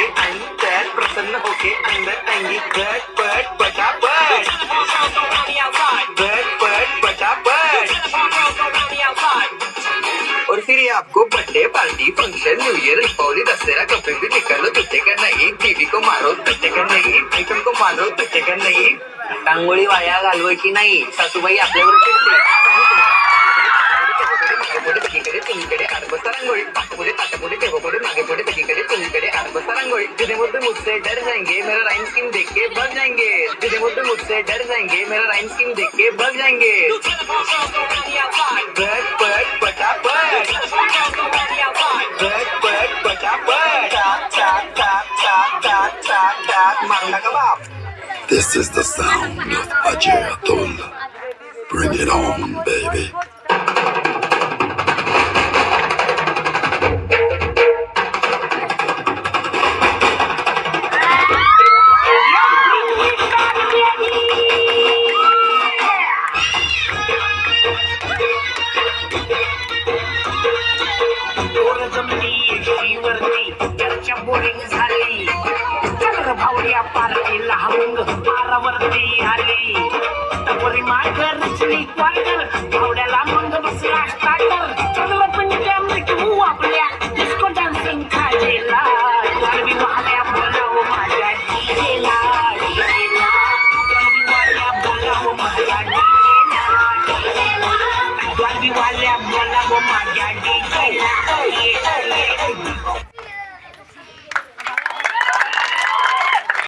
होके आणि त्यात प्रसन्न होके अंदर अंगी गट पट पटापट गट पट पटापट और फिर ये आपको birthday party function new year Deepawali Dussehra कभी भी निकालो तुझे का नहीं टीव्ही को मारो तुझे का नहीं आयटम को मारो तुझे का नाही रांगोळी वाया घालवायची नाही? सासूबाई आपल्यावर चिडते आडबस्ता रांगोळी जिथे मुद्दे मुझसे डर जाएंगे मेरा राइम स्कीम देख के बग जाएंगे जिथे मुद्दे मुझसे डर जाएंगे मेरा राइम स्कीम देख के बग जाएंगे गट पट पटापट गट पट पटापट टाक टाक टाक टाक टाक टाक टाक मारला का बाप This is the sound of Ajay Atul. Bring it on, baby. पोरं जमली शिवरती चर्चा बोरिंग झाली. चंद्र भावड्या पार्टीला हंग पारावरती आली. टपोरी माकर रचली क्वार्टर भावड्याला मंग बसला स्टार्टर